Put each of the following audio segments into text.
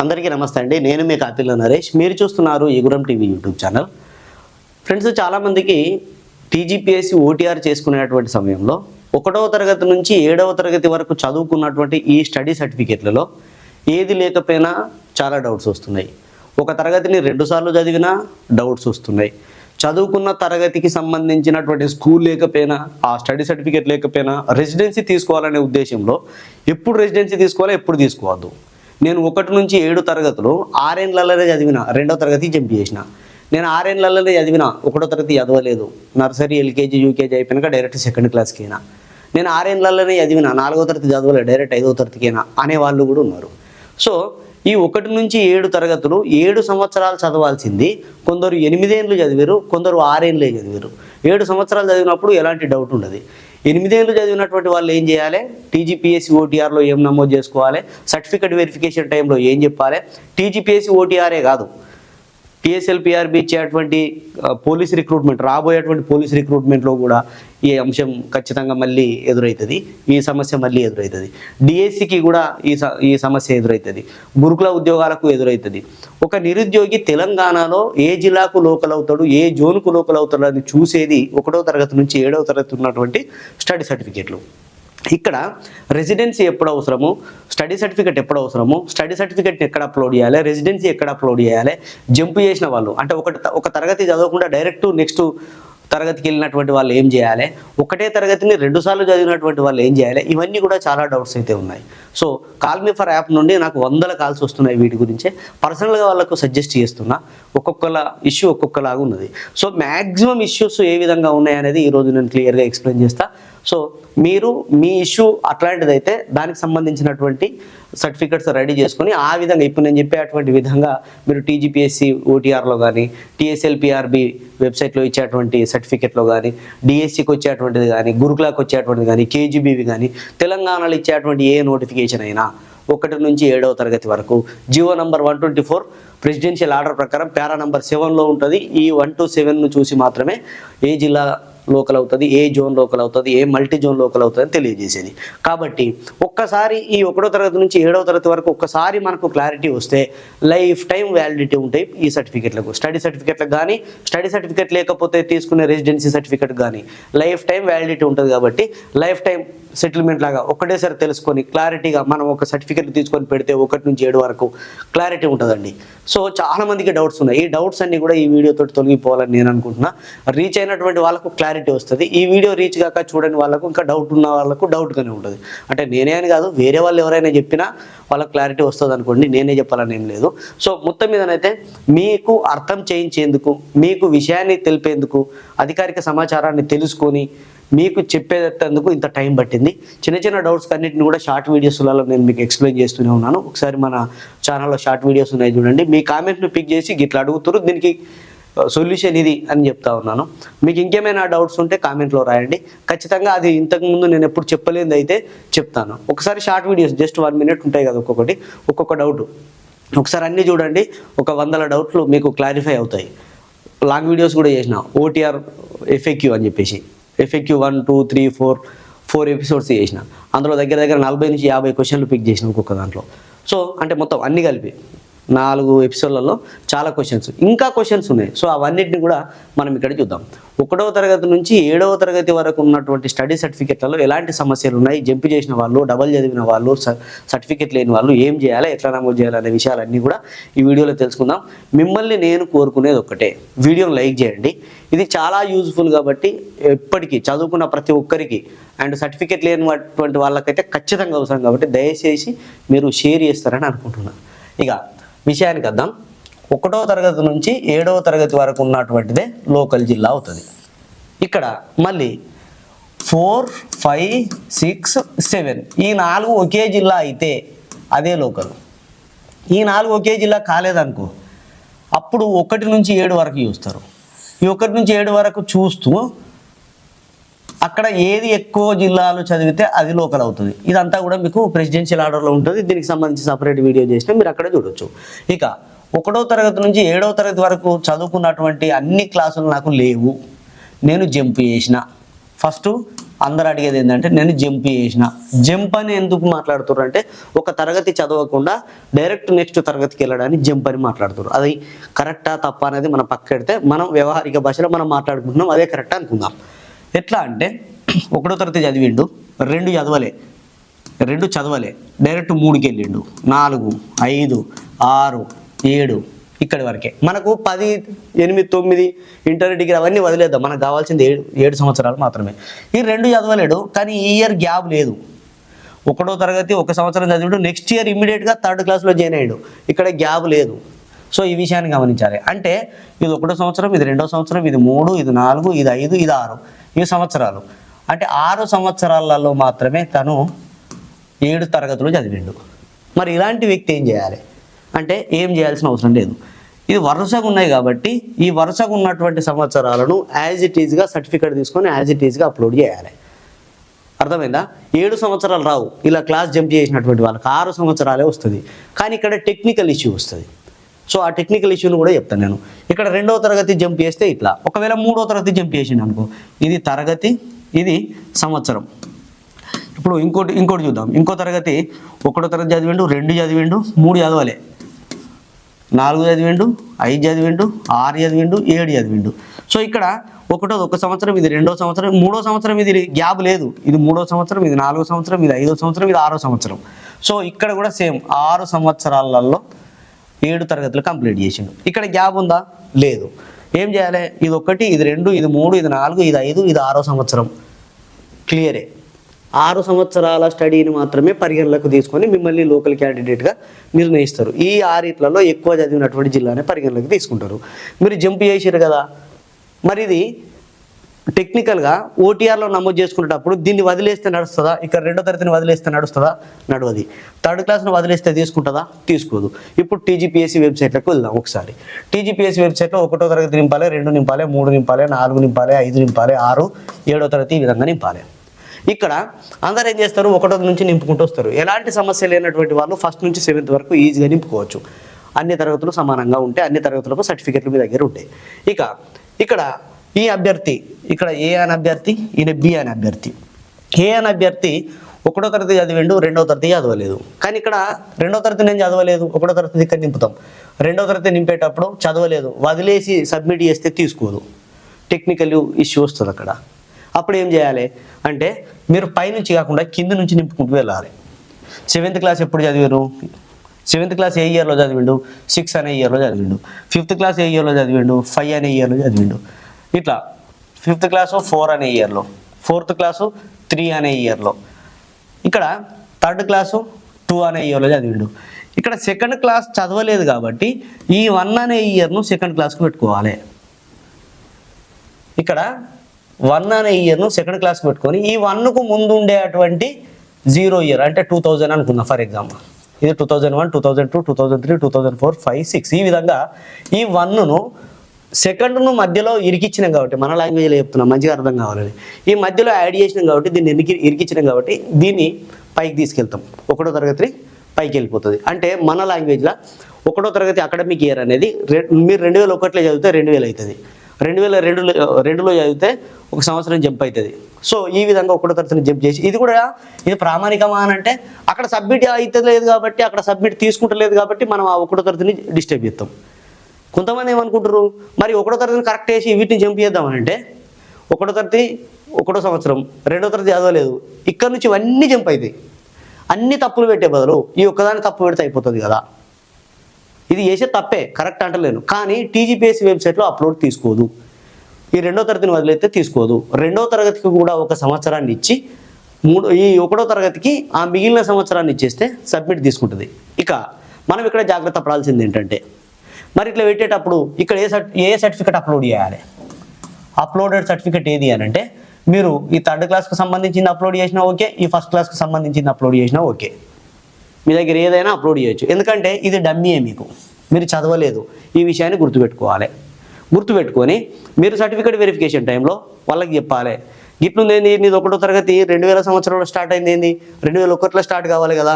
అందరికీ నమస్తే అండి. నేను మీ కాపిల్ల నరేష్. మీరు చూస్తున్నారు ఎగురం టీవీ యూట్యూబ్ ఛానల్. ఫ్రెండ్స్ చాలామందికి టీజీపీఎస్సీ ఓటీఆర్ చేసుకునేటువంటి సమయంలో ఒకటవ తరగతి నుంచి ఏడవ తరగతి వరకు చదువుకున్నటువంటి ఈ స్టడీ సర్టిఫికేట్లలో ఏది లేకపోయినా చాలా డౌట్స్ వస్తున్నాయి. ఒక తరగతిని రెండుసార్లు చదివినా డౌట్స్ వస్తున్నాయి. చదువుకున్న తరగతికి సంబంధించినటువంటి స్కూల్ లేకపోయినా ఆ స్టడీ సర్టిఫికేట్ లేకపోయినా రెసిడెన్సీ తీసుకోవాలనే ఉద్దేశంలో ఎప్పుడు రెసిడెన్సీ తీసుకోవాలో ఎప్పుడు తీసుకోవద్దు. నేను ఒకటి నుంచి ఏడు తరగతులు ఆరేళ్ళలోనే చదివిన రెండో తరగతి జంప్ చేసిన. నేను ఆరేళ్ళలోనే చదివిన ఒకటో తరగతి చదవలేదు. నర్సరీ ఎల్కేజీ యూకేజీ అయిపోయినాక డైరెక్ట్ సెకండ్ క్లాస్కి అయినా నేను ఆరేళ్ళలోనే చదివిన నాలుగో తరగతి చదవలేదు డైరెక్ట్ ఐదో తరగతికైనా అనే వాళ్ళు కూడా ఉన్నారు. సో ఈ ఒకటి నుంచి ఏడు తరగతులు ఏడు సంవత్సరాలు చదవాల్సింది కొందరు ఎనిమిదేండ్లు చదివారు కొందరు ఆరేండ్లే చదివారు ఏడు సంవత్సరాలు చదివినప్పుడు ఎలాంటి డౌట్ ఉండదు. ఎనిమిదేళ్ళు చదివినటువంటి వాళ్ళు ఏం చేయాలి? టీజీపీఎస్సీ ఓటీఆర్లో ఏం నమోదు చేసుకోవాలి? సర్టిఫికేట్ వెరిఫికేషన్ టైంలో ఏం చెప్పాలి? టీజీపీఎస్సీ ఓటీఆర్ఏ కాదు. పిఎస్ఎల్ పిఆర్బి ఇచ్చేటువంటి పోలీస్ రిక్రూట్మెంట్ రాబోయేటువంటి పోలీస్ రిక్రూట్మెంట్లో కూడా ఈ అంశం ఖచ్చితంగా మళ్ళీ ఎదురవుతుంది ఈ సమస్య మళ్ళీ ఎదురవుతుంది డిఎస్సికి కూడా ఈ స ఈ సమస్య ఎదురవుతుంది గురుకుల ఉద్యోగాలకు ఎదురవుతుంది ఒక నిరుద్యోగి తెలంగాణలో ఏ జిల్లాకు లోకలవుతాడు ఏ జోన్కు లోకలవుతాడు అని చూసేది ఒకటో తరగతి నుంచి ఏడవ తరగతి ఉన్నటువంటి స్టడీ సర్టిఫికేట్లు. ఇక్కడ రెసిడెన్సీ ఎప్పుడు అవసరము? స్టడీ సర్టిఫికేట్ ఎప్పుడు అవసరము? స్టడీ సర్టిఫికేట్ని ఎక్కడ అప్లోడ్ చేయాలి? రెసిడెన్సీ ఎక్కడ అప్లోడ్ చేయాలి? జంప్ చేసిన వాళ్ళు అంటే ఒక ఒక తరగతి చదవకుండా డైరెక్ట్ నెక్స్ట్ తరగతికి వెళ్ళినటువంటి వాళ్ళు ఏం చేయాలి? ఒకటే తరగతిని రెండుసార్లు చదివినటువంటి వాళ్ళు ఏం చేయాలి? ఇవన్నీ కూడా చాలా డౌట్స్ అయితే ఉన్నాయి. సో కాల్ ఫర్ యాప్ నుండి నాకు వందల కాల్స్ వస్తున్నాయి వీటి గురించే. పర్సనల్గా వాళ్ళకు సజెస్ట్ చేస్తున్నా. ఒక్కొక్కల ఇష్యూ ఒక్కొక్కలాగా ఉన్నది. సో మ్యాక్సిమం ఇష్యూస్ ఏ విధంగా ఉన్నాయి అనేది ఈరోజు నేను క్లియర్గా ఎక్స్ప్లెయిన్ చేస్తా. సో మీరు మీ ఇష్యూ అట్లాంటిదైతే దానికి సంబంధించినటువంటి సర్టిఫికెట్స్ రెడీ చేసుకొని ఆ విధంగా ఇప్పుడు నేను చెప్పేటువంటి విధంగా మీరు టీజీపీఎస్సి ఓటీఆర్లో కానీ టీఎస్ఎల్పిఆర్బి వెబ్సైట్లో ఇచ్చేటువంటి సర్టిఫికెట్లో కానీ డిఎస్సికి వచ్చేటువంటిది కానీ గురుకులాకి వచ్చేటువంటిది కానీ కేజీబీవి కానీ తెలంగాణలో ఇచ్చేటువంటి ఏ నోటిఫికేషన్ అయినా ఒకటి నుంచి ఏడవ తరగతి వరకు GO number one twenty four presidential order ప్రకారం పారా నంబర్ సెవెన్లో ఉంటుంది. ఈ వన్ టు సెవెన్ను చూసి మాత్రమే ఏ జిల్లా లోకల్ అవుతుంది ఏ జోన్ లోకల్ అవుతుంది ఏ మల్టీ జోన్ లోకల్ అవుతుంది అని తెలియజేసేది. కాబట్టి ఒక్కసారి ఈ ఒకటో తరగతి నుంచి ఏడవ తరగతి వరకు ఒక్కసారి మనకు క్లారిటీ వస్తే లైఫ్ టైం వ్యాలిడిటీ ఉంటాయి ఈ సర్టిఫికెట్లకు. స్టడీ సర్టిఫికెట్లకు కానీ స్టడీ సర్టిఫికెట్ లేకపోతే తీసుకునే రెసిడెన్సీ సర్టిఫికెట్ కానీ లైఫ్ టైం వ్యాలిడిటీ ఉంటుంది కాబట్టి లైఫ్ టైం సెటిల్మెంట్ లాగా ఒకటేసారి తెలుసుకొని క్లారిటీగా మనం ఒక సర్టిఫికెట్ తీసుకొని పెడితే ఒకటి నుంచి ఏడు వరకు క్లారిటీ ఉంటుందండి. సో చాలామందికి డౌట్స్ ఉన్నాయి. ఈ డౌట్స్ అన్ని కూడా ఈ వీడియోతో తొలగిపోవాలని నేను అనుకుంటున్నా. రీచ్ అయినటువంటి వాళ్ళకు క్లారిటీ వస్తుంది. ఈ వీడియో రీచ్ కాక చూడని వాళ్ళకు ఇంకా డౌట్ ఉన్న వాళ్ళకు డౌట్గానే ఉంటుంది. అంటే నేనే అని కాదు వేరే వాళ్ళు ఎవరైనా చెప్పినా వాళ్ళకి క్లారిటీ వస్తుంది అనుకోండి నేనే చెప్పాలని ఏం లేదు. సో మొత్తం మీదనైతే మీకు అర్థం చేయించేందుకు మీకు విషయాన్ని తెలిపేందుకు అధికారిక సమాచారాన్ని తెలుసుకొని మీకు చెప్పేటందుకు ఇంత టైం పట్టింది. చిన్న చిన్న డౌట్స్ అన్నింటిని కూడా షార్ట్ వీడియోస్లలో నేను మీకు ఎక్స్ప్లెయిన్ చేస్తూనే ఉన్నాను. ఒకసారి మన ఛానల్లో షార్ట్ వీడియోస్ ఉన్నాయి చూడండి. మీ కామెంట్ను పిక్ చేసి గిట్లా అడుగుతారు దీనికి సొల్యూషన్ ఇది అని చెప్తా ఉన్నాను. మీకు ఇంకేమైనా డౌట్స్ ఉంటే కామెంట్లో రాయండి. ఖచ్చితంగా అది ఇంతకుముందు నేను ఎప్పుడు చెప్పలేనిది అయితే చెప్తాను. ఒకసారి short videos just one minute ఉంటాయి కదా ఒక్కొక్కటి ఒక్కొక్క డౌట్. ఒకసారి అన్నీ చూడండి ఒక వందల డౌట్లు మీకు క్లారిఫై అవుతాయి. లాంగ్ వీడియోస్ కూడా చేసిన ఓటీఆర్ ఎఫ్ఏక్యూ అని చెప్పేసి. FAQ one two three four four episodes చేసిన. అందులో దగ్గర దగ్గర నలభై నుంచి యాభై క్వశ్చన్లు పిక్ చేసిన ఒక్కొక్క దాంట్లో. సో అంటే మొత్తం అన్ని కలిపి. నాలుగు ఎపిసోడ్లలో చాలా క్వశ్చన్స్ ఇంకా క్వశ్చన్స్ ఉన్నాయి. సో అవన్నిటిని కూడా మనం ఇక్కడ చూద్దాం. ఒకటవ తరగతి నుంచి ఏడవ తరగతి వరకు ఉన్నటువంటి స్టడీ సర్టిఫికెట్లలో ఎలాంటి సమస్యలు ఉన్నాయి? జంప్ చేసిన వాళ్ళు డబల్ చదివిన వాళ్ళు సర్టిఫికెట్ లేని వాళ్ళు ఏం చేయాలి? ఎట్లా నమోదు చేయాలి? అనే విషయాలన్నీ కూడా ఈ వీడియోలో తెలుసుకుందాం. మిమ్మల్ని నేను కోరుకునేది ఒక్కటే. వీడియోను లైక్ చేయండి. ఇది చాలా యూజ్ఫుల్ కాబట్టి ఎప్పటికీ చదువుకున్న ప్రతి ఒక్కరికి అండ్ సర్టిఫికెట్ లేనటువంటి వాళ్ళకైతే ఖచ్చితంగా అవసరం కాబట్టి దయచేసి మీరు షేర్ చేస్తారని అనుకుంటున్నాను ఇక విషయానికి వద్దాం ఒకటో తరగతి నుంచి ఏడవ తరగతి వరకు ఉన్నటువంటిదే లోకల్ జిల్లా అవుతుంది. ఇక్కడ మళ్ళీ ఫోర్ ఫైవ్ సిక్స్ సెవెన్ ఈ నాలుగు ఒకే జిల్లా అయితే అదే లోకల్. ఈ నాలుగు ఒకే జిల్లా కాలేదనుకో అప్పుడు ఒకటి నుంచి ఏడు వరకు చూస్తారు. ఈ ఒకటి నుంచి ఏడు వరకు చూస్తూ అక్కడ ఏది ఎక్కువ జిల్లాలు చదివితే అది లోకల్ అవుతుంది. ఇదంతా కూడా మీకు ప్రెసిడెన్షియల్ ఆర్డర్లో ఉంటుంది. దీనికి సంబంధించి సపరేట్ వీడియో చేసినా మీరు అక్కడ చూడొచ్చు. ఇక ఒకటో తరగతి నుంచి ఏడవ తరగతి వరకు చదువుకున్నటువంటి అన్ని క్లాసులు నాకు లేవు. నేను జంప్ చేసిన. ఫస్ట్ అందరు అడిగేది ఏంటంటే నేను జంప్ చేసిన. జంప్ అని ఎందుకు మాట్లాడుతున్నారు అంటే ఒక తరగతి చదవకుండా డైరెక్ట్ నెక్స్ట్ తరగతికి వెళ్ళడానికి జంప్ అని మాట్లాడుతున్నారు అది కరెక్టా తప్ప అనేది మనం పక్కెడితే మనం వ్యవహారిక భాషలో మనం మాట్లాడుకుంటున్నాం అదే కరెక్ట్ అనుకుందాం. ఎట్లా అంటే ఒకటో తరగతి చదివిండు రెండు చదవలే రెండు చదవలే డైరెక్ట్ మూడుకి వెళ్ళిండు నాలుగు ఐదు ఆరు ఏడు ఇక్కడి వరకే. మనకు పది ఎనిమిది తొమ్మిది ఇంటర్ డిగ్రీ అవన్నీ వదిలేద్దాం. మనకు కావాల్సింది ఏడు ఏడు సంవత్సరాలు మాత్రమే. ఈ రెండు చదవలేడు కానీ ఈ ఇయర్ గ్యాప్ లేదు. ఒకటో తరగతి ఒక సంవత్సరం చదివాడు నెక్స్ట్ ఇయర్ ఇమ్మీడియట్గా థర్డ్ క్లాస్లో జాయిన్ అయ్యాడు. ఇక్కడ గ్యాప్ లేదు. సో ఈ విషయాన్ని గమనించాలి. అంటే ఇది ఒకటో సంవత్సరం ఇది రెండో సంవత్సరం ఇది మూడు ఇది నాలుగు ఇది ఐదు ఇది ఆరు. ఈ సంవత్సరాలు. అంటే ఆరు సంవత్సరాలలో మాత్రమే తను ఏడు తరగతులు చదివిండు. మరి ఇలాంటి వ్యక్తి ఏం చేయాలి? అంటే ఏం చేయాల్సిన అవసరం లేదు. ఇది వరుసగా ఉన్నాయి కాబట్టి ఈ వరుసగా ఉన్నటువంటి సంవత్సరాలను యాజ్ ఇట్ ఈజ్గా సర్టిఫికేట్ తీసుకొని యాజ్ ఇట్ ఈజ్గా అప్లోడ్ చేయాలి. అర్థమైందా? ఏడు సంవత్సరాలు రావు. ఇలా క్లాస్ జంప్ చేసినటువంటి వాళ్ళకి ఆరు సంవత్సరాలే వస్తుంది. కానీ ఇక్కడ టెక్నికల్ ఇష్యూ వస్తుంది. సో ఆ టెక్నికల్ ఇష్యూని కూడా చెప్తాను నేను. ఇక్కడ రెండవ తరగతి జంప్ చేస్తే ఇట్లా. ఒకవేళ మూడో తరగతి జంప్ చేసిండు అనుకో ఇది తరగతి ఇది సంవత్సరం. ఇప్పుడు ఇంకోటి ఇంకోటి చూద్దాం. ఇంకో తరగతి ఒకటో తరగతి చదివిండు రెండు చదివిండు మూడు చదవలే. నాలుగు చదివిండు ఐదు చదివిండు ఆరు చదివిండు ఏడు చదివిండు. సో ఇక్కడ ఒకటో ఒక సంవత్సరం ఇది రెండో సంవత్సరం మూడో సంవత్సరం ఇది గ్యాప్ లేదు. ఇది మూడో సంవత్సరం ఇది నాలుగో సంవత్సరం ఇది ఐదో సంవత్సరం ఇది ఆరో సంవత్సరం. సో ఇక్కడ కూడా సేమ్ ఆరు సంవత్సరాలలో ఏడు తరగతులు కంప్లీట్ చేసిండు. ఇక్కడ గ్యాప్ ఉందా? లేదు. ఏం చేయాలి? ఇది ఒకటి ఇది రెండు ఇది మూడు ఇది నాలుగు ఇది ఐదు ఇది ఆరో సంవత్సరం. క్లియరే ఆరు సంవత్సరాల స్టడీని మాత్రమే పరిగణలోకి తీసుకొని మిమ్మల్ని లోకల్ క్యాండిడేట్గా నిర్ణయిస్తారు. ఈ ఆరిట్లలో ఎక్కువ చదివినటువంటి జిల్లానే పరిగణలోకి తీసుకుంటారు. మీరు జంప్ చేసారు కదా? మరి ఇది టెక్నికల్గా ఓటీఆర్లో నమోదు చేసుకునేటప్పుడు దీన్ని వదిలేస్తే నడుస్తుందా? ఇక్కడ రెండో తరగతిని వదిలేస్తే నడుస్తుందా? నడవది. థర్డ్ క్లాస్ను వదిలేస్తే తీసుకుంటుందా? తీసుకోదు. ఇప్పుడు టీజీపీఎస్సీ వెబ్సైట్లకు వెళ్దాం ఒకసారి. టీజీపీఎస్సీ వెబ్సైట్లో ఒకటో తరగతి నింపాలి రెండు నింపాలి మూడు నింపాలి నాలుగు నింపాలి ఐదు నింపాలి ఆరు ఏడో తరగతి ఈ విధంగా నింపాలి. ఇక్కడ అందరు ఏం చేస్తారు? ఒకటో నుంచి నింపుకుంటూ వస్తారు. ఎలాంటి సమస్య లేనటువంటి వాళ్ళు ఫస్ట్ నుంచి సెవెంత్ వరకు ఈజీగా నింపుకోవచ్చు. అన్ని తరగతులు సమానంగా ఉంటే అన్ని తరగతులకు సర్టిఫికెట్లు మీ దగ్గర ఉంటాయి. ఇక ఇక్కడ ఈ అభ్యర్థి ఇక్కడ ఏ అని అభ్యర్థి ఈయన బి అని అభ్యర్థి. ఏ అని అభ్యర్థి ఒకటో తరగతి చదివిండు రెండో తరగతి చదవలేదు. కానీ ఇక్కడ రెండో తరగతి నేను చదవలేదు? ఒకటో తరగతి ఇక్కడ నింపుతాం. రెండో తరగతి నింపేటప్పుడు చదవలేదు. వదిలేసి సబ్మిట్ చేస్తే తీసుకోదు. టెక్నికల్ ఇష్యూ వస్తుంది అక్కడ. అప్పుడు ఏం చేయాలి అంటే మీరు పైనుంచి కాకుండా కింద నుంచి నింపుకుంటూ వెళ్ళాలి. సెవెంత్ క్లాస్ ఎప్పుడు చదివారు? సెవెంత్ క్లాస్ ఏ ఇయర్లో చదివిండు? సిక్స్ అనే ఇయర్లో చదివిండు. ఫిఫ్త్ క్లాస్ ఏ ఇయర్లో చదివిండు? ఫైవ్ అనే ఇయర్లో చదివిండు. ఇట్లా ఫిఫ్త్ క్లాసు ఫోర్ అనే ఇయర్లో ఫోర్త్ క్లాసు త్రీ అనే ఇయర్లో. ఇక్కడ థర్డ్ క్లాసు టూ అనే ఇయర్లో చదివిండు. ఇక్కడ సెకండ్ క్లాస్ చదవలేదు కాబట్టి ఈ వన్ అనే ఇయర్ను సెకండ్ క్లాస్కు పెట్టుకోవాలి. ఇక్కడ వన్ అనే ఇయర్ను సెకండ్ క్లాస్కి పెట్టుకొని ఈ వన్కు ముందు ఉండేటువంటి జీరో ఇయర్ అంటే టూ థౌజండ్ అనుకున్నా ఫర్ ఎగ్జాంపుల్. ఇది two thousand one two thousand two two thousand three two thousand four five six. ఈ విధంగా ఈ వన్ను సెకండ్ను మధ్యలో ఇరికిచ్చినాం కాబట్టి మన లాంగ్వేజ్లో చెప్తున్నాం మంచిగా అర్థం కావాలని. ఈ మధ్యలో యాడ్ చేసినాం కాబట్టి దీన్ని ఇరికి ఇరికిచ్చినాం కాబట్టి దీన్ని పైకి తీసుకెళ్తాం. ఒకటో తరగతి పైకి వెళ్ళిపోతుంది. అంటే మన లాంగ్వేజ్లో ఒకటో తరగతి అకాడమిక్ ఇయర్ అనేది మీరు రెండు వేల ఒకటిలో చదివితే రెండు వేలు అవుతుంది. రెండు వేల రెండులో రెండులో చదివితే ఒక సంవత్సరం జంప్ అవుతుంది. సో ఈ విధంగా ఒకటో తరగతిని జంప్ చేసి ఇది కూడా ఇది ప్రామాణికమా అని అంటే అక్కడ సబ్మిట్ అవుతలేదు లేదు కాబట్టి అక్కడ సబ్మిట్ తీసుకుంటలేదు కాబట్టి మనం ఆ ఒకటో తరగతిని డిస్టర్బ్ చేస్తాం. కొంతమంది ఏమనుకుంటారు మరి ఒకటో తరగతిని కరెక్ట్ చేసి వీటిని జంప్ అంటే ఒకటో తరగతి ఒకటో సంవత్సరం రెండో తరగతి చదవలేదు. ఇక్కడ నుంచి ఇవన్నీ జంప్ అవుతాయి అన్ని తప్పులు పెట్టే బదులు ఈ ఒక్కదాన్ని తప్పు పెడితే అయిపోతుంది కదా. ఇది చేసే తప్పే కరెక్ట్ అంటలేను. కానీ టీజీపీఎస్సీ వెబ్సైట్లో అప్లోడ్ తీసుకోదు. ఈ రెండో తరగతిని వదిలేస్తే తీసుకోదు. రెండో తరగతికి కూడా ఒక సంవత్సరాన్ని ఇచ్చి మూడు ఈ ఒకటో తరగతికి ఆ మిగిలిన సంవత్సరాన్ని ఇచ్చేస్తే సబ్మిట్ తీసుకుంటుంది. ఇక మనం ఇక్కడ జాగ్రత్త పడాల్సింది ఏంటంటే మరి ఇట్లా పెట్టేటప్పుడు ఇక్కడ ఏ ఏ సర్టిఫికేట్ అప్లోడ్ చేయాలి? అప్లోడెడ్ సర్టిఫికేట్ ఏది అని అంటే మీరు ఈ థర్డ్ క్లాస్కి సంబంధించింది అప్లోడ్ చేసినా ఓకే ఈ ఫస్ట్ క్లాస్కి సంబంధించింది అప్లోడ్ చేసినా ఓకే. మీ దగ్గర ఏదైనా అప్లోడ్ చేయొచ్చు. ఎందుకంటే ఇది డమ్మీయే మీకు. మీరు చదవలేదు. ఈ విషయాన్ని గుర్తుపెట్టుకోవాలి. గుర్తుపెట్టుకొని మీరు సర్టిఫికేట్ వెరిఫికేషన్ టైంలో వాళ్ళకి చెప్పాలి. గిట్లుంది ఏంది? నీది ఒకటో తరగతి రెండు వేల సంవత్సరంలో స్టార్ట్ అయింది ఏంది? రెండు వేల ఒకటిలో స్టార్ట్ కావాలి కదా.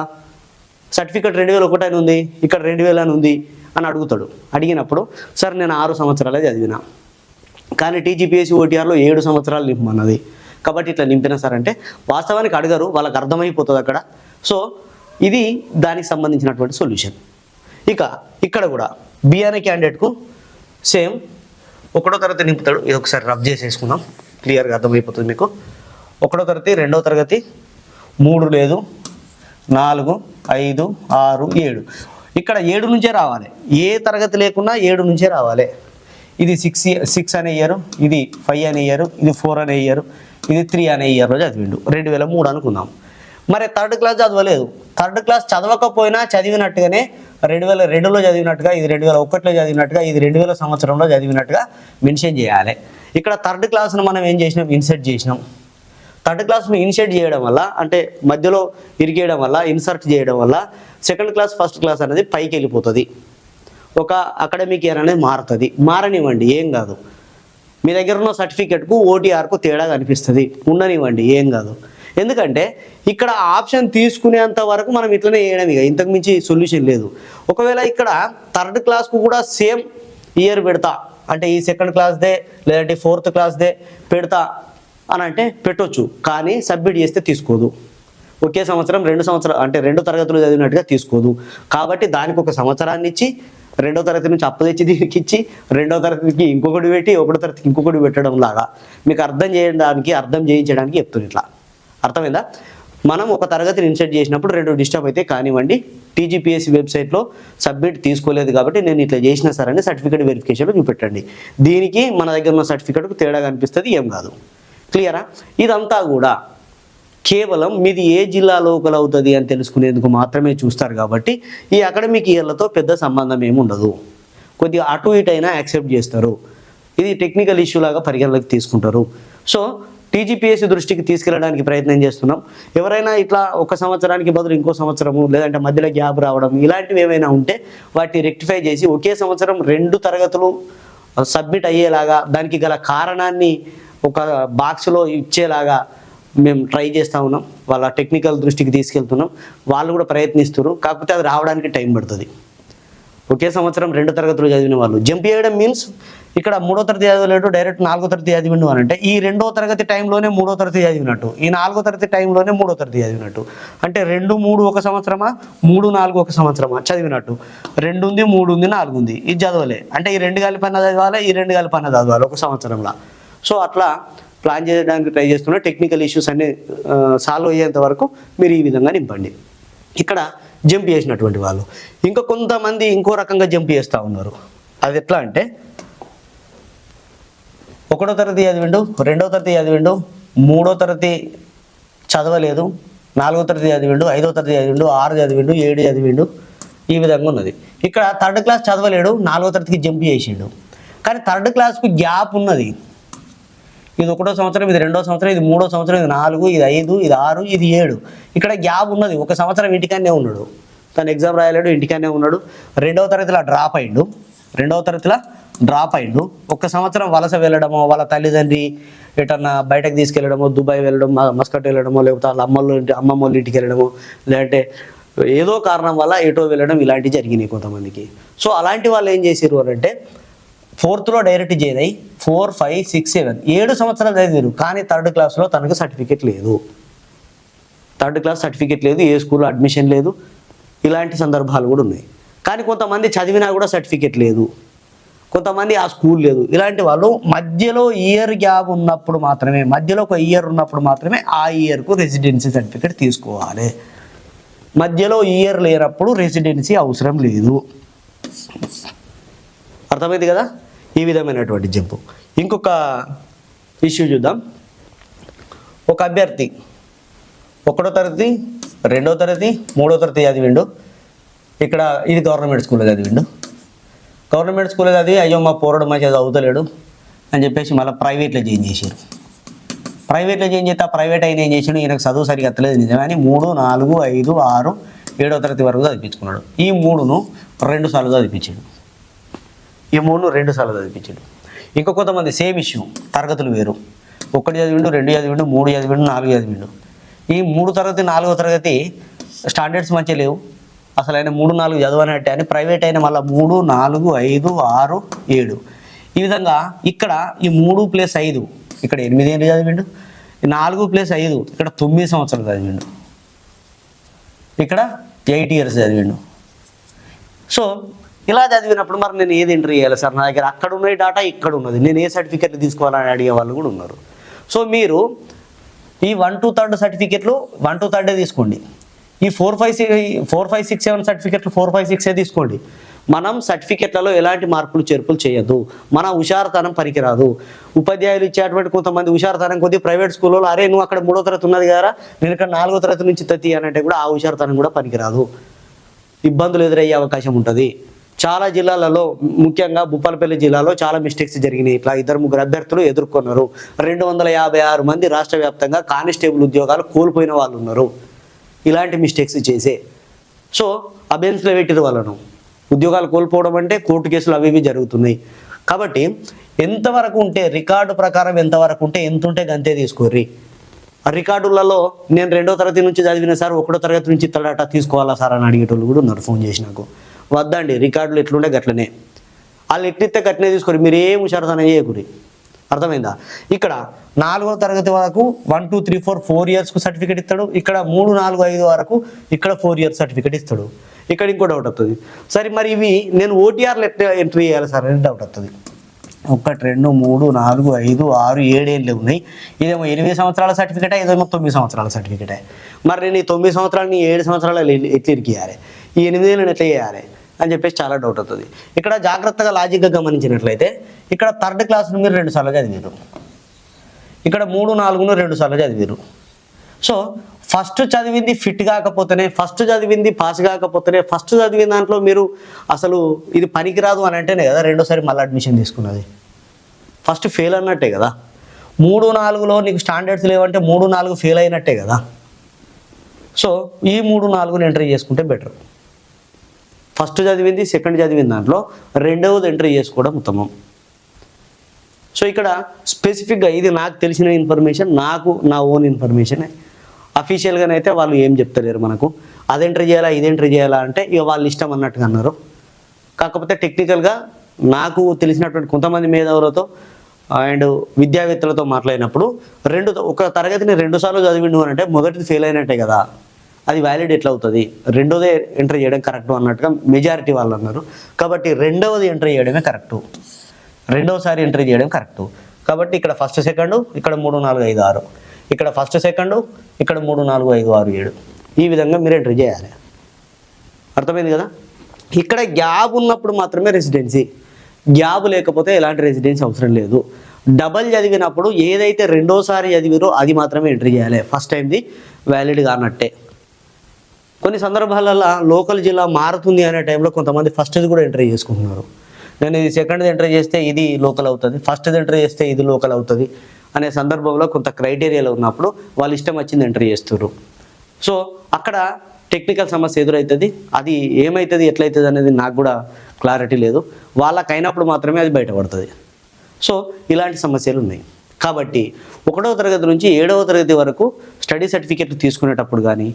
సర్టిఫికేట్ రెండు వేల ఒకటి అని ఉంది. ఇక్కడ రెండు వేల అని ఉంది. అని అడుగుతాడు. అడిగినప్పుడు సార్ నేను ఆరు సంవత్సరాలే చదివిన. కానీ టీజీపీఎస్సీ ఓటీఆర్లో ఏడు సంవత్సరాలు నింపమన్నది. కాబట్టి ఇట్లా నింపిన సార్ అంటే వాస్తవానికి అడగరు వాళ్ళకి అర్థమైపోతుంది అక్కడ. సో ఇది దానికి సంబంధించినటువంటి సొల్యూషన్. ఇక ఇక్కడ కూడా బిఆర్ఏ అనే క్యాండిడేట్కు సేమ్ ఒకటో తరగతి నింపుతాడు. ఇది ఒకసారి రబ్ చేసేసుకుందాం. క్లియర్గా అర్థమైపోతుంది మీకు. ఒకటో తరగతి రెండో తరగతి మూడు లేదు నాలుగు ఐదు ఆరు ఏడు. ఇక్కడ ఏడు నుంచే రావాలి. ఏ తరగతి లేకున్నా ఏడు నుంచే రావాలి. ఇది సిక్స్ సిక్స్ అనే ఇయర్ ఇది ఫైవ్ అనే ఇయర్ ఇది ఫోర్ అనే ఇయర్ ఇది త్రీ అనే ఇయర్లో చదివిండు. రెండు వేల మూడు అనుకుందాం. మరి థర్డ్ క్లాస్ చదవలేదు. థర్డ్ క్లాస్ చదవకపోయినా చదివినట్టుగానే రెండు వేల రెండులో చదివినట్టుగా ఇది రెండు వేల ఒకటిలో చదివినట్టుగా ఇది రెండు వేల సంవత్సరంలో చదివినట్టుగా మెన్షన్ చేయాలి. ఇక్కడ థర్డ్ క్లాస్ను మనం ఏం చేసినాం? ఇన్సర్ట్ చేసినాం. థర్డ్ క్లాస్ను ఇన్సెట్ చేయడం వల్ల అంటే మధ్యలో ఇరిగేయడం వల్ల ఇన్సర్ట్ చేయడం వల్ల సెకండ్ క్లాస్ ఫస్ట్ క్లాస్ అనేది పైకి వెళ్ళిపోతుంది. ఒక అకాడమిక్ ఇయర్ అనేది మారుతుంది. మారనివ్వండి ఏం కాదు. మీ దగ్గర ఉన్న సర్టిఫికెట్కు ఓటీఆర్కు తేడా కనిపిస్తుంది. ఉండనివ్వండి ఏం కాదు. ఎందుకంటే ఇక్కడ ఆప్షన్ తీసుకునేంత వరకు మనం ఇట్లనే వేయడం ఇక. ఇంతకు మించి సొల్యూషన్ లేదు. ఒకవేళ ఇక్కడ థర్డ్ క్లాస్కు కూడా సేమ్ ఇయర్ పెడతా అంటే ఈ సెకండ్ క్లాస్దే లేదంటే ఫోర్త్ క్లాస్దే పెడతా అని అంటే పెట్టొచ్చు. కానీ సబ్మిట్ చేస్తే తీసుకోదు. ఒకే సంవత్సరం రెండు సంవత్సరాలు అంటే రెండు తరగతులు చదివినట్టుగా తీసుకోదు. కాబట్టి దానికి ఒక సంవత్సరాన్ని ఇచ్చి రెండో తరగతి నుంచి అప్పు తెచ్చి దీనికి ఇచ్చి రెండో తరగతికి ఇంకొకటి పెట్టి ఒకటో తరగతికి ఇంకొకటి పెట్టడం లాగా. మీకు అర్థం చేయడానికి అర్థం చేయించడానికి చెప్తుంది ఇట్లా. అర్థమైందా? మనం ఒక తరగతిని ఇన్సెట్ చేసినప్పుడు రెండు డిస్టర్బ్ అయితే కానివ్వండి టీజీపీఎస్సీ వెబ్సైట్లో సబ్మిట్ తీసుకోలేదు కాబట్టి నేను ఇట్లా చేసిన సరే అని సర్టిఫికేట్ వెరిఫికేషన్లో చూపెట్టండి. దీనికి మన దగ్గర ఉన్న సర్టిఫికేట్కు తేడా కనిపిస్తుంది ఏం కాదు. క్లియరా? ఇదంతా కూడా కేవలం మీది ఏ జిల్లాలో లోకల్ అవుతుంది అని తెలుసుకునేందుకు మాత్రమే చూస్తారు కాబట్టి ఈ అకాడమిక్ ఇయర్లతో పెద్ద సంబంధం ఏమి ఉండదు. కొద్దిగా అటు ఇటు అయినా యాక్సెప్ట్ చేస్తారు. ఇది టెక్నికల్ ఇష్యూ లాగా పరిగణలోకి తీసుకుంటారు. సో టీజీపీఎస్సీ దృష్టికి తీసుకెళ్ళడానికి ప్రయత్నం చేస్తున్నాం. ఎవరైనా ఇట్లా ఒక సంవత్సరానికి బదులు ఇంకో సంవత్సరము లేదంటే మధ్యలో గ్యాప్ రావడం ఇలాంటివి ఏమైనా ఉంటే వాటిని రెక్టిఫై చేసి ఒకే సంవత్సరం రెండు తరగతులు uh, సబ్మిట్ అయ్యేలాగా దానికి గల కారణాన్ని ఒక బాక్స్లో ఇచ్చేలాగా మేము ట్రై చేస్తూ ఉన్నాం. వాళ్ళ టెక్నికల్ దృష్టికి తీసుకెళ్తున్నాం. వాళ్ళు కూడా ప్రయత్నిస్తారు కాకపోతే అది రావడానికి టైం పడుతుంది. ఒకే సంవత్సరం రెండు తరగతులు చదివిన వాళ్ళు. జంప్ చేయడం మీన్స్ ఇక్కడ మూడో తరగతి చదవలేడు డైరెక్ట్ నాలుగో తరగతి చదివిండు అని అంటే ఈ రెండో తరగతి టైంలోనే మూడో తరగతి చదివినట్టు ఈ నాలుగో తరగతి టైంలోనే మూడో తరగతి చదివినట్టు. అంటే రెండు మూడు ఒక సంవత్సరమా? మూడు నాలుగు ఒక సంవత్సరమా? చదివినట్టు. రెండు ఉంది మూడు ఉంది నాలుగు ఉంది ఇది చదవలే. అంటే ఈ రెండు కలిపి పైన చదవాలి ఈ రెండు కలిపి చదవాలి ఒక సంవత్సరంలో. సో అట్లా ప్లాన్ చేయడానికి ట్రై చేస్తున్న. టెక్నికల్ ఇష్యూస్ అన్ని సాల్వ్ అయ్యేంత వరకు మీరు ఈ విధంగా నింపండి. ఇక్కడ జంప్ చేసినటువంటి వాళ్ళు. ఇంకా కొంతమంది ఇంకో రకంగా జంప్ చేస్తూ ఉన్నారు. అది ఎట్లా అంటే ఒకటో తరగతి చదివిండు రెండో తరగతి చదివిండు మూడో తరగతి చదవలేదు నాలుగో తరగతి చదివిండు ఐదో తరగతి చదివిండు ఆరు చదివిండు ఏడు చదివిండు ఈ విధంగా ఉన్నది. ఇక్కడ థర్డ్ క్లాస్ చదవలేడు నాలుగో తరగతికి జంప్ చేసిండు. కానీ థర్డ్ క్లాస్కు గ్యాప్ ఉన్నది. ఇది ఒకటో సంవత్సరం ఇది రెండో సంవత్సరం ఇది మూడో సంవత్సరం ఇది నాలుగు ఇది ఐదు ఇది ఆరు ఇది ఏడు. ఇక్కడ గ్యాప్ ఉన్నది. ఒక సంవత్సరం ఇంటికానే ఉన్నాడు. తను ఎగ్జామ్ రాయలేడు ఇంటికానే ఉన్నాడు. రెండవ తరగతిలో డ్రాప్ అయిండు. రెండవ తరగతిలో డ్రాప్ అయిండు. ఒక సంవత్సరం వలస వెళ్ళడమో వాళ్ళ తల్లిదండ్రి ఎటన్నా బయటకు తీసుకెళ్ళడమో దుబాయ్ వెళ్ళడం మస్కట్ వెళ్ళడమో లేకపోతే వాళ్ళ అమ్మలు ఇంటి అమ్మమ్మ వాళ్ళ ఇంటికి వెళ్ళడమో లేదంటే ఏదో కారణం వల్ల ఎటో వెళ్ళడం ఇలాంటివి జరిగినాయి కొంతమందికి. సో అలాంటి వాళ్ళు ఏం చేసారు అంటే ఫోర్త్లో డైరెక్ట్ జాయిన్ అయ్యి ఫోర్ ఫైవ్ సిక్స్ సెవెన్. ఏడు సంవత్సరాలు చదివారు కానీ థర్డ్ క్లాస్లో తనకు సర్టిఫికేట్ లేదు. థర్డ్ క్లాస్ సర్టిఫికేట్ లేదు ఏ స్కూల్లో అడ్మిషన్ లేదు. ఇలాంటి సందర్భాలు కూడా ఉన్నాయి. కానీ కొంతమంది చదివినా కూడా సర్టిఫికేట్ లేదు. కొంతమంది ఆ స్కూల్ లేదు. ఇలాంటి వాళ్ళు మధ్యలో ఇయర్ గ్యాప్ ఉన్నప్పుడు మాత్రమే మధ్యలో ఒక ఇయర్ ఉన్నప్పుడు మాత్రమే ఆ ఇయర్కు రెసిడెన్సీ సర్టిఫికేట్ తీసుకోవాలి. మధ్యలో ఇయర్ లేనప్పుడు రెసిడెన్సీ అవసరం లేదు. అర్థమైంది కదా? ఈ విధమైనటువంటి జంపు ఇంకొక ఇష్యూ చూద్దాం. ఒక అభ్యర్థి ఒకటో తరగతి రెండో తరగతి మూడో తరగతి చదివిండు. ఇక్కడ ఇది గవర్నమెంట్ స్కూల్లో చదివిండు. గవర్నమెంట్ స్కూల్లో చదివి అయ్యో మా పోరడు మంచిగా చదువుతలేడు అని చెప్పేసి మళ్ళీ ప్రైవేట్లో జాయిన్ చేశారు. ప్రైవేట్లో జాయిన్ చేస్తే ఆ ప్రైవేట్ అయిన ఏం చేసాడు ఈయనకు చదువు సరిగా అత్తలేదు నిజమని మూడు నాలుగు ఐదు ఆరు ఏడో తరగతి వరకు చదివించుకున్నాడు. ఈ మూడును రెండు సార్లు చదివించాడు. ఈ మూడు రెండు సార్లు చదివించాడు. ఇంకా కొంతమంది సేమ్ ఇష్యూ తరగతులు వేరు. ఒకటి చదివిండు రెండు చదివిండు మూడు చదివిండు నాలుగు చదివిండు. ఈ మూడు తరగతి నాలుగో తరగతి స్టాండర్డ్స్ మంచిగా లేవు. అసలు ఆయన మూడు నాలుగు చదవనట్టే అని ప్రైవేట్ అయిన మళ్ళీ మూడు నాలుగు ఐదు ఆరు ఏడు. ఈ విధంగా ఇక్కడ ఈ మూడు ప్లస్ ఐదు ఇక్కడ ఎనిమిది ఏళ్ళు చదివిండు. నాలుగు ప్లస్ ఐదు ఇక్కడ తొమ్మిది సంవత్సరాలు చదివిండు. ఇక్కడ ఎయిట్ ఇయర్స్ చదివిండు. సో ఇలా చదివినప్పుడు మరి నేను ఏది ఎంట్రీ చేయాలి సార్? నా దగ్గర అక్కడ ఉన్న డాటా ఇక్కడ ఉన్నది. నేను ఏ సర్టిఫికెట్ తీసుకోవాలని అడిగే వాళ్ళు కూడా ఉన్నారు. సో మీరు ఈ వన్ టూ థర్డ్ సర్టిఫికెట్లు వన్ టూ థర్డే తీసుకోండి. ఈ four five six four five six seven సర్టిఫికెట్లు ఫోర్ ఫైవ్ సిక్సే తీసుకోండి. మనం సర్టిఫికెట్లలో ఎలాంటి మార్పులు చేర్పులు చేయొద్దు. మన హుషారుతనం పనికిరాదు. ఉపాధ్యాయులు ఇచ్చేటువంటి కొంతమంది హుషారుతనం కొద్ది ప్రైవేట్ స్కూల్లో అరే నువ్వు అక్కడ మూడో తరగతి ఉన్నది కదా నేను ఇక్కడ నాలుగో తరగతి నుంచి తత్తి అని అంటే కూడా ఆ హుషారుతనం కూడా పనికిరాదు. ఇబ్బందులు ఎదురయ్యే అవకాశం ఉంటుంది. చాలా జిల్లాలలో ముఖ్యంగా భూపాలపల్లి జిల్లాలో చాలా మిస్టేక్స్ జరిగినాయి. ఇట్లా ఇద్దరు ముగ్గురు అభ్యర్థులు ఎదుర్కొన్నారు. రెండు వందల యాభై ఆరు మంది రాష్ట్ర వ్యాప్తంగా కానిస్టేబుల్ ఉద్యోగాలు కోల్పోయిన వాళ్ళు ఉన్నారు. ఇలాంటి మిస్టేక్స్ చేసే. సో అబెన్స్లో పెట్టిన వాళ్ళను. ఉద్యోగాలు కోల్పోవడం అంటే కోర్టు కేసులు అవి ఇవి జరుగుతున్నాయి. కాబట్టి ఎంతవరకు ఉంటే రికార్డు ప్రకారం ఎంతవరకు ఉంటే ఎంత ఉంటే గంతే తీసుకోర్రి. ఆ రికార్డులలో నేను రెండో తరగతి నుంచి చదివిన సార్ ఒకటో తరగతి నుంచి తడట తీసుకోవాలా సార్ అని అడిగేటోళ్ళు కూడా ఉన్నారు ఫోన్ చేసి నాకు. వద్దండి రికార్డులు ఎట్లుండే గట్లనే. వాళ్ళు ఎట్టిస్తే గట్లనే తీసుకోరు మీరు ఏం హుషారుతనం చేయకూరి అర్థమైందా? ఇక్కడ నాలుగో తరగతి వరకు one two three four four ఇయర్స్కు certificate ఇస్తాడు. ఇక్కడ మూడు నాలుగు ఐదు వరకు ఇక్కడ ఫోర్ ఇయర్స్ సర్టిఫికేట్ ఇస్తాడు. ఇక్కడ ఇంకో డౌట్ వస్తుంది సరే మరి ఇవి నేను ఓటీఆర్లు ఎట్లా ఎంట్రీ చేయాలి సార్ అని డౌట్ వస్తుంది ఒకటి రెండు మూడు నాలుగు ఐదు ఆరు ఏడు ఏళ్ళు ఉన్నాయి. ఇదేమో ఎనిమిది సంవత్సరాల సర్టిఫికేటే ఇదేమో తొమ్మిది సంవత్సరాల సర్టిఫికేటే మరి నేను ఈ తొమ్మిది సంవత్సరాలు నీ ఏడు సంవత్సరాలు ఎట్లా ఇరికియాలి? ఈ ఎనిమిది ఏళ్ళు ఎట్లా చేయాలి అని చెప్పేసి చాలా డౌట్ అవుతుంది ఇక్కడ జాగ్రత్తగా లాజిక్గా గమనించినట్లయితే ఇక్కడ థర్డ్ క్లాస్ను మీరు రెండు సార్లు చదివారు ఇక్కడ మూడు నాలుగును రెండు సార్లు చదివారు సో ఫస్ట్ చదివింది ఫిట్ కాకపోతేనే ఫస్ట్ చదివింది పాస్ కాకపోతేనే ఫస్ట్ చదివిన దాంట్లో మీరు అసలు ఇది పనికిరాదు అని అంటేనే కదా రెండోసారి మళ్ళీ అడ్మిషన్ తీసుకున్నది. ఫస్ట్ ఫెయిల్ అన్నట్టే కదా. మూడు నాలుగులో నీకు స్టాండర్డ్స్ లేవంటే మూడు నాలుగు ఫెయిల్ అయినట్టే కదా. సో ఈ మూడు నాలుగుని ఎంట్రీ చేసుకుంటే బెటర్ ఫస్ట్ చదివింది సెకండ్ చదివిన దాంట్లో రెండవది ఎంట్రీ చేసుకోవడం ఉత్తమం. సో ఇక్కడ స్పెసిఫిక్గా ఇది నాకు తెలిసిన ఇన్ఫర్మేషన్ నాకు నా ఓన్ ఇన్ఫర్మేషన్ అఫీషియల్గానైతే వాళ్ళు ఏం చెప్తలేరు మనకు. అది ఎంట్రీ చేయాలా ఇది ఎంట్రీ చేయాలా అంటే ఇక వాళ్ళు ఇష్టం అన్నట్టుగా అన్నారు. కాకపోతే టెక్నికల్గా నాకు తెలిసినటువంటి కొంతమంది మేధావులతో అండ్ విద్యావేత్తలతో మాట్లాడినప్పుడు రెండు ఒక తరగతిని రెండుసార్లు చదివిండు అని అంటే మొదటిది ఫెయిల్ అయినట్టే కదా. అది వ్యాలిడ్ ఎట్లా అవుతుంది? రెండోదే ఎంటర్ చేయడం కరెక్ట్ అన్నట్టుగా మెజారిటీ వాళ్ళు అన్నారు. కాబట్టి రెండవది ఎంటర్ చేయడమే కరెక్టు రెండవసారి ఎంట్రీ చేయడం కరెక్ట్ కాబట్టి ఇక్కడ ఫస్ట్ సెకండ్ ఇక్కడ మూడు నాలుగు ఐదు ఆరు. ఇక్కడ ఫస్ట్ సెకండ్ ఇక్కడ మూడు నాలుగు ఐదు ఆరు ఏడు. ఈ విధంగా మీరు ఎంట్రీ చేయాలి. అర్థమైంది కదా? ఇక్కడ గ్యాప్ ఉన్నప్పుడు మాత్రమే రెసిడెన్సీ గ్యాప్ లేకపోతే ఎలాంటి రెసిడెన్సీ అవసరం లేదు. డబల్ చదివినప్పుడు ఏదైతే రెండోసారి చదివిరో అది మాత్రమే ఎంట్రీ చేయాలి. ఫస్ట్ టైంది వ్యాలిడ్ కానట్టే. కొన్ని సందర్భాలలో లోకల్ జిల్లా మారుతుంది అనే టైంలో కొంతమంది ఫస్ట్ది కూడా ఎంట్రీ చేసుకుంటున్నారు. నేను ఇది సెకండ్ది ఎంటర్ చేస్తే ఇది లోకల్ అవుతుంది ఫస్ట్ది ఎంటర్ చేస్తే ఇది లోకల్ అవుతుంది అనే సందర్భంలో కొంత క్రైటీరియాలో ఉన్నప్పుడు వాళ్ళు ఇష్టం వచ్చింది ఎంటర్ చేస్తారు సో అక్కడ టెక్నికల్ సమస్య ఎదురవుతుంది అది ఏమవుతుంది ఎట్లయితుంది అనేది నాకు కూడా క్లారిటీ లేదు. వాళ్ళకి అయినప్పుడు మాత్రమే అది బయటపడుతుంది. సో ఇలాంటి సమస్యలు ఉన్నాయి. కాబట్టి ఒకటవ తరగతి నుంచి ఏడవ తరగతి వరకు స్టడీ సర్టిఫికెట్లు తీసుకునేటప్పుడు కానీ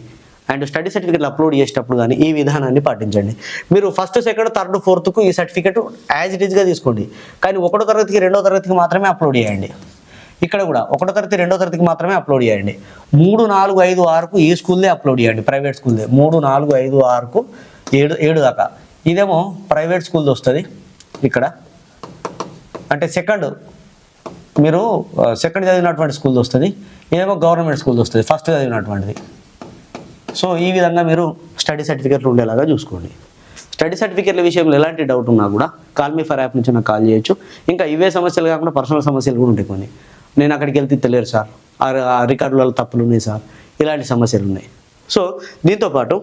అండ్ స్టడీ సర్టిఫికెట్లు అప్లోడ్ చేసేటప్పుడు కానీ ఈ విధానాన్ని పాటించండి. మీరు ఫస్ట్ సెకండ్ థర్డ్ ఫోర్త్కు ఈ సర్టిఫికెట్ యాజ్ ఇట్ ఈజ్గా తీసుకోండి. కానీ ఒకటో తరగతికి రెండో తరగతికి మాత్రమే అప్లోడ్ చేయండి. ఇక్కడ కూడా ఒకటో తరగతి రెండో తరగతికి మాత్రమే అప్లోడ్ చేయండి. మూడు నాలుగు ఐదు ఆరుకు ఈ స్కూల్దే అప్లోడ్ చేయండి ప్రైవేట్ స్కూల్దే మూడు నాలుగు ఐదు ఆరుకు ఏడు ఏడు దాకా. ఇదేమో ప్రైవేట్ స్కూల్ది వస్తుంది ఇక్కడ. అంటే సెకండ్ మీరు uh, సెకండ్ చదివినటువంటి స్కూల్ వస్తుంది. ఇదేమో గవర్నమెంట్ స్కూల్ వస్తుంది ఫస్ట్ చదివినటువంటిది. సో ఈ విధంగా మీరు స్టడీ సర్టిఫికెట్లు ఉండేలాగా చూసుకోండి. స్టడీ సర్టిఫికెట్ల విషయంలో ఎలాంటి డౌట్ ఉన్నా కూడా కాల్ మీ ఫర్ యాప్ నుంచి నాకు కాల్ చేయొచ్చు. ఇంకా ఇవే సమస్యలు కాకుండా పర్సనల్ సమస్యలు కూడా ఉంటాయి కొన్ని. నేను అక్కడికి వెళ్తే తెలియదు సార్. ఆ- రికార్డులలో తప్పులు ఉన్నాయి సార్. ఇలాంటి సమస్యలు ఉన్నాయి. సో దీంతోపాటు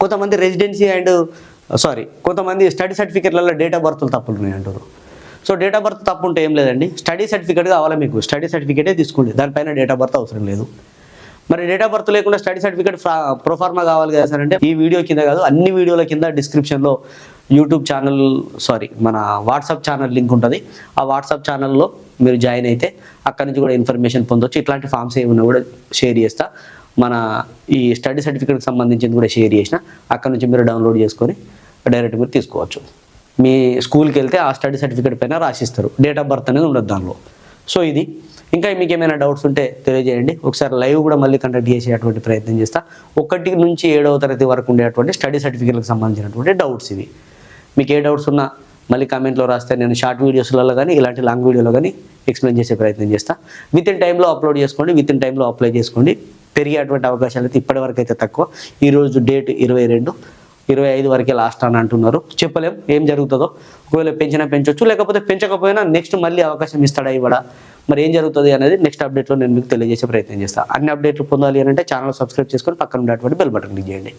కొంతమంది రెసిడెన్సీ అండ్ సారీ కొంతమంది స్టడీ సర్టిఫికెట్లలో డేట్ ఆఫ్ బర్త్లు తప్పులు ఉన్నాయి అంటారు. సో డేట్ ఆఫ్ బర్త్ తప్పు ఉంటే ఏం లేదండి. స్టడీ సర్టిఫికేట్ కావాలా మీకు? స్టడీ సర్టిఫికేటే తీసుకోండి. దానిపైన డేట్ ఆఫ్ బర్త్ అవసరం లేదు. మరి డేట్ ఆఫ్ బర్త్ లేకుండా స్టడీ సర్టిఫికేట్ ప్రొఫార్మా కావాలి కదా సార్ అంటే ఈ వీడియో కింద కాదు అన్ని వీడియోల కింద డిస్క్రిప్షన్లో యూట్యూబ్ ఛానల్ సారీ మన వాట్సాప్ ఛానల్ లింక్ ఉంటుంది. ఆ వాట్సాప్ ఛానల్లో మీరు జాయిన్ అయితే అక్కడి నుంచి కూడా ఇన్ఫర్మేషన్ పొందొచ్చు. ఇట్లాంటి ఫామ్స్ ఏమైనా కూడా షేర్ చేస్తా. మన ఈ స్టడీ సర్టిఫికేట్కి సంబంధించింది కూడా షేర్ చేసిన. అక్కడ నుంచి మీరు డౌన్లోడ్ చేసుకొని డైరెక్ట్ మీరు తీసుకోవచ్చు. మీ స్కూల్కి వెళ్తే ఆ స్టడీ సర్టిఫికేట్ పైన రాసిస్తారు. డేట్ ఆఫ్ బర్త్ అనేది ఉండదు దానిలో. సో ఇది ఇంకా మీకు ఏమైనా డౌట్స్ ఉంటే తెలియజేయండి. ఒకసారి లైవ్ కూడా మళ్ళీ కండక్ట్ చేసేటువంటి ప్రయత్నం చేస్తా. ఒకటి నుంచి ఏడవ తరగతి వరకు ఉండేటువంటి స్టడీ సర్టిఫికేట్లకు సంబంధించినటువంటి డౌట్స్ ఇవి. మీకు ఏ డౌట్స్ ఉన్నా మళ్ళీ కామెంట్లో రాస్తే నేను షార్ట్ వీడియోస్లలో కానీ ఇలాంటి లాంగ్ వీడియోలో కానీ ఎక్స్ప్లెయిన్ చేసే ప్రయత్నం చేస్తా. విత్ ఇన్ టైంలో అప్లోడ్ చేసుకోండి విత్ ఇన్ టైంలో అప్లై చేసుకోండి. పెరిగేటువంటి అవకాశాలు అయితే ఇప్పటివరకు అయితే తక్కువ ఈరోజు డేట్ ఇరవై రెండు. ఇరవై ఐదు వరకే లాస్ట్ అని అంటున్నారు. చెప్పలేం ఏం జరుగుతుందో. ఒకవేళ పెంచినా పెంచొచ్చు లేకపోతే పెంచకపోయినా నెక్స్ట్ మళ్ళీ అవకాశం ఇస్తాడా ఇవ్వడా? మరి ఏం జరుగుతుంది అనేది నెక్స్ట్ అప్డేట్లో నేను మీకు తెలియజేసే ప్రయత్నం చేస్తాను అన్ని అప్డేట్లు పొందాలి అని అంటే ఛానల్ సబ్స్క్రైబ్ చేసుకొని పక్కన ఉండేటువంటి బెల్ బటన్ క్లిక్ చేయండి.